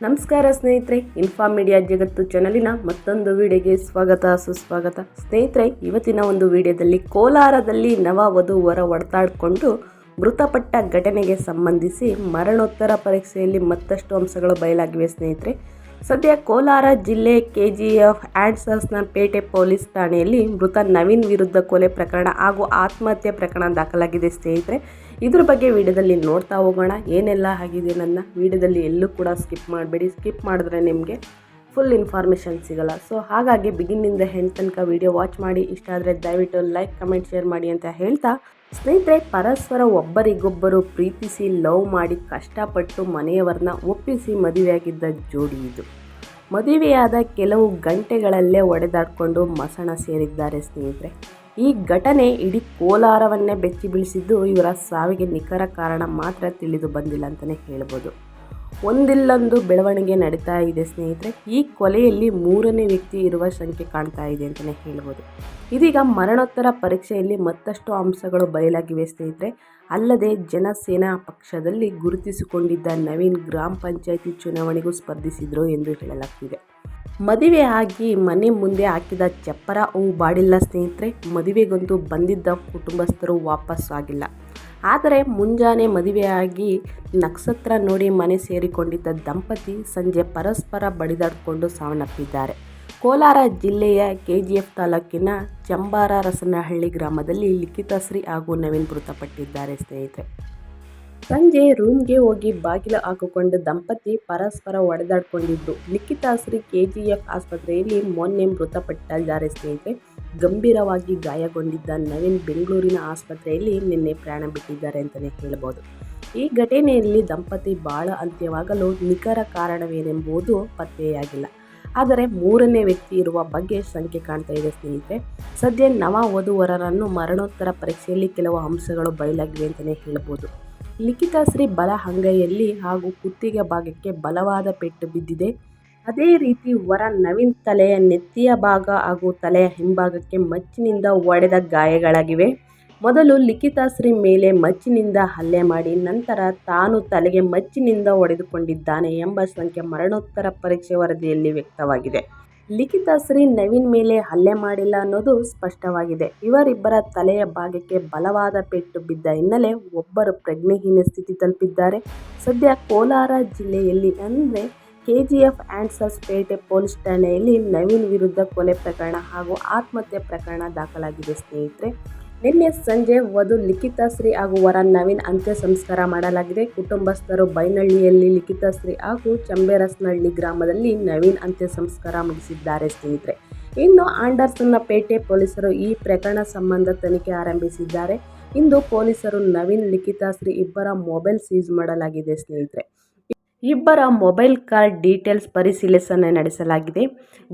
ನಮಸ್ಕಾರ ಸ್ನೇಹಿತರೆ info media ಜಗತ್ತು ಚಾನಲಿನ ಮತ್ತೊಂದು ವಿಡಿಯೋಗೆ ಸ್ವಾಗತ, ಸುಸ್ವಾಗತ. ಸ್ನೇಹಿತರೆ, ಇವತ್ತಿನ ಒಂದು ವಿಡಿಯೋದಲ್ಲಿ ಕೋಲಾರದಲ್ಲಿ ನವ ವಧು ವರ ಒಡೆದಾಡಿಕೊಂಡು ಮೃತಪಟ್ಟ ಘಟನೆಗೆ ಸಂಬಂಧಿಸಿ ಮರಣೋತ್ತರ ಪರೀಕ್ಷೆಯಲ್ಲಿ ಮತ್ತಷ್ಟು ಅಂಶಗಳು ಬಯಲಾಗಿವೆ ಸ್ನೇಹಿತರೆ. ಸದ್ಯ ಕೋಲಾರ ಜಿಲ್ಲೆ ಕೆ ಜಿ ಎಫ್ ಆ್ಯಂಡ್ಸರ್ಸ್ನ ಪೇಟೆ ಪೊಲೀಸ್ ಠಾಣೆಯಲ್ಲಿ ಮೃತ ನವೀನ್ ವಿರುದ್ಧ ಕೊಲೆ ಪ್ರಕರಣ ಹಾಗೂ ಆತ್ಮಹತ್ಯೆ ಪ್ರಕರಣ ದಾಖಲಾಗಿದೆ ಸ್ನೇಹಿತರೆ. ಇದ್ರ ಬಗ್ಗೆ ವಿಡಿಯೋದಲ್ಲಿ ನೋಡ್ತಾ ಹೋಗೋಣ. ಏನೆಲ್ಲ ಆಗಿದೆ ನನ್ನ ವಿಡಿಯೋದಲ್ಲಿ ಎಲ್ಲೂ ಕೂಡ ಸ್ಕಿಪ್ ಮಾಡಬೇಡಿ. ಸ್ಕಿಪ್ ಮಾಡಿದ್ರೆ ನಿಮಗೆ ಫುಲ್ ಇನ್ಫಾರ್ಮೇಷನ್ ಸಿಗಲ್ಲ. ಸೊ ಹಾಗಾಗಿ ಬಿಗಿನಿಂದ ಹೆಂಡ್ ತನಕ ವಿಡಿಯೋ ವಾಚ್ ಮಾಡಿ. ಇಷ್ಟ ಆದರೆ ದಯವಿಟ್ಟು ಲೈಕ್ ಕಮೆಂಟ್ ಶೇರ್ ಮಾಡಿ ಅಂತ ಹೇಳ್ತಾ, ಸ್ನೇಹಿತರೆ, ಪರಸ್ಪರ ಒಬ್ಬರಿಗೊಬ್ಬರು ಪ್ರೀತಿಸಿ ಲವ್ ಮಾಡಿ, ಕಷ್ಟಪಟ್ಟು ಮನೆಯವರನ್ನ ಒಪ್ಪಿಸಿ ಮದುವೆಯಾಗಿದ್ದ ಜೋಡಿ ಇದು. ಮದುವೆಯಾದ ಕೆಲವು ಗಂಟೆಗಳಲ್ಲೇ ಒಡೆದಾಡಿಕೊಂಡು ಮಸಣ ಸೇರಿದ್ದಾರೆ ಸ್ನೇಹಿತರೆ. ಈ ಘಟನೆ ಇಡೀ ಕೋಲಾರವನ್ನೇ ಬೆಚ್ಚಿ ಬೀಳಿಸಿದ್ದು ಇವರ ಸಾವಿಗೆ ನಿಖರ ಕಾರಣ ಮಾತ್ರ ತಿಳಿದು ಬಂದಿಲ್ಲ ಅಂತಲೇ ಹೇಳ್ಬೋದು. ಒಂದಿಲ್ಲೊಂದು ಬೆಳವಣಿಗೆ ನಡೀತಾ ಇದೆ ಸ್ನೇಹಿತರೆ. ಈ ಕೊಲೆಯಲ್ಲಿ ಮೂರನೇ ವ್ಯಕ್ತಿ ಇರುವ ಶಂಕೆ ಕಾಣ್ತಾ ಇದೆ ಅಂತಲೇ ಹೇಳ್ಬೋದು. ಇದೀಗ ಮರಣೋತ್ತರ ಪರೀಕ್ಷೆಯಲ್ಲಿ ಮತ್ತಷ್ಟು ಅಂಶಗಳು ಬಯಲಾಗಿವೆ ಸ್ನೇಹಿತರೆ. ಅಲ್ಲದೆ ಜನಸೇನಾ ಪಕ್ಷದಲ್ಲಿ ಗುರುತಿಸಿಕೊಂಡಿದ್ದ ನವೀನ್ ಗ್ರಾಮ ಪಂಚಾಯಿತಿ ಚುನಾವಣೆಗೂ ಸ್ಪರ್ಧಿಸಿದರು ಎಂದು ಹೇಳಲಾಗ್ತಿದೆ. ಮದುವೆ ಆಗಿ ಮನೆ ಮುಂದೆ ಹಾಕಿದ ಚಪ್ಪರ ಹೂವು ಬಾಡಿಲ್ಲ ಸ್ನೇಹಿತರೆ, ಮದುವೆಗಂತೂ ಬಂದಿದ್ದ ಕುಟುಂಬಸ್ಥರು ವಾಪಸ್ ಆಗಿಲ್ಲ. ಆದರೆ ಮುಂಜಾನೆ ಮದುವೆಯಾಗಿ ನಕ್ಷತ್ರ ನೋಡಿ ಮನೆ ಸೇರಿಕೊಂಡಿದ್ದ ದಂಪತಿ ಸಂಜೆ ಪರಸ್ಪರ ಬಡಿದಾಡಿಕೊಂಡು ಸಾವನ್ನಪ್ಪಿದ್ದಾರೆ. ಕೋಲಾರ ಜಿಲ್ಲೆಯ ಕೆ ಜಿ ಎಫ್ ತಾಲೂಕಿನ ಚಂಬಾರರಸನಹಳ್ಳಿ ಗ್ರಾಮದಲ್ಲಿ ಲಿಖಿತಶ್ರೀ ಹಾಗೂ ನವೀನ್ ಮೃತಪಟ್ಟಿದ್ದಾರೆ ಸ್ನೇಹಿತರೆ. ಸಂಜೆ ರೂಮ್ಗೆ ಹೋಗಿ ಬಾಗಿಲು ಹಾಕಿಕೊಂಡು ದಂಪತಿ ಪರಸ್ಪರ ಹೊಡೆದಾಡಿಕೊಂಡಿದ್ದು ಲಿಖಿತಾಶ್ರೀ ಕೆಜಿಎಫ್ ಆಸ್ಪತ್ರೆಯಲ್ಲಿ ಮೊನ್ನೆ ಮೃತಪಟ್ಟಿದ್ದಾರೆ ಸ್ನೇಹಿತರೆ ಗಂಭೀರವಾಗಿ ಗಾಯಗೊಂಡಿದ್ದ ನವೀನ್ ಬೆಂಗಳೂರಿನ ಆಸ್ಪತ್ರೆಯಲ್ಲಿ ನಿನ್ನೆ ಪ್ರಾಣ ಬಿಟ್ಟಿದ್ದಾರೆ ಅಂತಲೇ ಹೇಳ್ಬೋದು. ಈ ಘಟನೆಯಲ್ಲಿ ದಂಪತಿ ಬಾಳ ಅಂತ್ಯವಾಗಲು ನಿಖರ ಕಾರಣವೇನೆಂಬುದು ಪತ್ತೆಯಾಗಿಲ್ಲ. ಆದರೆ ಮೂರನೇ ವ್ಯಕ್ತಿ ಇರುವ ಬಗ್ಗೆ ಸಂಖ್ಯೆ ಕಾಣ್ತಾ ಇದೆ ಸ್ನೇಹಿತರೆ. ಸದ್ಯ ನವ ವಧುವರರನ್ನು ಮರಣೋತ್ತರ ಪರೀಕ್ಷೆಯಲ್ಲಿ ಕೆಲವು ಅಂಶಗಳು ಬಯಲಾಗಿವೆ ಅಂತಲೇ ಹೇಳ್ಬೋದು. ಲಿಖಿತಾಶ್ರೀ ಬಲ ಅಂಗೈಯಲ್ಲಿ ಹಾಗೂ ಕುತ್ತಿಗೆ ಭಾಗಕ್ಕೆ ಬಲವಾದ ಪೆಟ್ಟು ಬಿದ್ದಿದೆ. ಅದೇ ರೀತಿ ವರ ನವೀನ್ ತಲೆಯ ನೆತ್ತಿಯ ಭಾಗ ಹಾಗೂ ತಲೆಯ ಹಿಂಭಾಗಕ್ಕೆ ಮಚ್ಚಿನಿಂದ ಒಡೆದ ಗಾಯಗಳಾಗಿವೆ. ಮೊದಲು ಲಿಖಿತಾಶ್ರೀ ಮೇಲೆ ಮಚ್ಚಿನಿಂದ ಹಲ್ಲೆ ಮಾಡಿ, ನಂತರ ತಾನು ತಲೆಗೆ ಮಚ್ಚಿನಿಂದ ಹೊಡೆದುಕೊಂಡಿದ್ದಾನೆ ಎಂಬ ಶಂಕೆ ಮರಣೋತ್ತರ ಪರೀಕ್ಷೆ ವರದಿಯಲ್ಲಿ ವ್ಯಕ್ತವಾಗಿದೆ. ಲಿಖಿತಾಶ್ರೀ ನವೀನ್ ಮೇಲೆ ಹಲ್ಲೆ ಮಾಡಿಲ್ಲ ಅನ್ನೋದು ಸ್ಪಷ್ಟವಾಗಿದೆ. ಇವರಿಬ್ಬರ ತಲೆಯ ಭಾಗಕ್ಕೆ ಬಲವಾದ ಪೆಟ್ಟು ಬಿದ್ದ ಹಿನ್ನೆಲೆ ಒಬ್ಬರು ಪ್ರಜ್ಞೆಹೀನ ಸ್ಥಿತಿ ತಲುಪಿದ್ದಾರೆ. ಸದ್ಯ ಕೋಲಾರ ಜಿಲ್ಲೆಯಲ್ಲಿ ಅಂದರೆ K G F Andersonpet police ಠಾಣೆಯಲ್ಲಿ ನವೀನ್ ವಿರುದ್ಧ ಕೊಲೆ ಪ್ರಕರಣ ಹಾಗೂ ಆತ್ಮಹತ್ಯೆ ಪ್ರಕರಣ ದಾಖಲಾಗಿದೆ, ಸ್ನೇಹಿತರೆ. ನಿನ್ನೆ ಸಂಜೆ ವಧು ಲಿಖಿತಾಶ್ರೀ ಹಾಗೂ ವರ ನವೀನ್ ಅಂತ್ಯ ಸಂಸ್ಕಾರ ಮಾಡಲಾಗಿದೆ. ಕುಟುಂಬಸ್ಥರು ಬೈನಹಳ್ಳಿಯಲ್ಲಿ ಲಿಖಿತಾಶ್ರೀ ಹಾಗೂ ಚಂಬೆರಸ್ನಹಳ್ಳಿ ಗ್ರಾಮದಲ್ಲಿ ನವೀನ್ ಅಂತ್ಯ ಸಂಸ್ಕಾರ ಮುಗಿಸಿದ್ದಾರೆ ಸ್ನೇಹಿತರೆ. ಇನ್ನು ಆಂಡರ್ಸನ್ನ ಪೇಟೆ ಪೊಲೀಸರು ಈ ಪ್ರಕರಣ ಸಂಬಂಧ ತನಿಖೆ ಆರಂಭಿಸಿದ್ದಾರೆ. ಇಂದು ಪೊಲೀಸರು ನವೀನ್ ಲಿಖಿತಾಶ್ರೀ ಇಬ್ಬರ ಮೊಬೈಲ್ ಸೀಸ್ ಮಾಡಲಾಗಿದೆ ಸ್ನೇಹಿತರೆ. ಇಬ್ಬರ ಮೊಬೈಲ್ ಕಾರ್ಡ್ ಡೀಟೇಲ್ಸ್ ಪರಿಶೀಲಿಸಣೆ ನಡೆಸಲಾಗಿದೆ.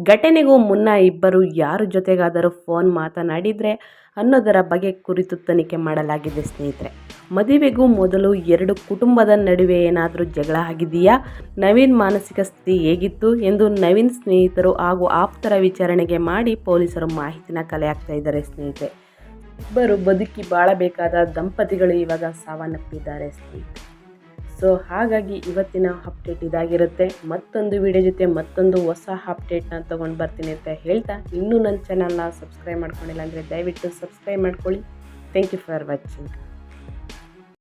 ಘಟನೆಗೂ ಮುನ್ನ ಇಬ್ಬರು ಯಾರ ಜೊತೆಗಾದರೂ ಫೋನ್ ಮಾತನಾಡಿದರೆ ಅನ್ನೋದರ ಬಗ್ಗೆ ಕುರಿತು ತನಿಖೆ ಮಾಡಲಾಗಿದೆ ಸ್ನೇಹಿತರೆ. ಮದುವೆಗೂ ಮೊದಲು ಎರಡು ಕುಟುಂಬದ ನಡುವೆ ಏನಾದರೂ ಜಗಳ ಆಗಿದೆಯಾ? ನವೀನ್ ಮಾನಸಿಕ ಸ್ಥಿತಿ ಹೇಗಿತ್ತು ಎಂದು ನವೀನ್ ಸ್ನೇಹಿತರು ಹಾಗೂ ಆಪ್ತರ ವಿಚಾರಣೆಗೆ ಮಾಡಿ ಪೊಲೀಸರು ಮಾಹಿತಿನ ಕಲೆ ಇದ್ದಾರೆ ಸ್ನೇಹಿತರೆ. ಇಬ್ಬರು ಬದುಕಿ ಬಾಳಬೇಕಾದ ದಂಪತಿಗಳು ಇವಾಗ ಸಾವನ್ನಪ್ಪಿದ್ದಾರೆ ಸ್ನೇಹಿತರೆ. ಸೊ ಹಾಗಾಗಿ ಇವತ್ತಿನ ಅಪ್ಡೇಟ್ ಇದಾಗಿರುತ್ತೆ. ಮತ್ತೊಂದು ವಿಡಿಯೋ ಜೊತೆ ಮತ್ತೊಂದು ಹೊಸ ಅಪ್ಡೇಟ್ನ ತೊಗೊಂಡು ಬರ್ತೀನಿ ಅಂತ ಹೇಳ್ತಾ, ಇನ್ನೂ ನನ್ನ ಚಾನಲ್ನ ಸಬ್ಸ್ಕ್ರೈಬ್ ಮಾಡ್ಕೊಂಡಿಲ್ಲ ಅಂದರೆ ದಯವಿಟ್ಟು ಸಬ್ಸ್ಕ್ರೈಬ್ ಮಾಡ್ಕೊಳ್ಳಿ. Thank you for watching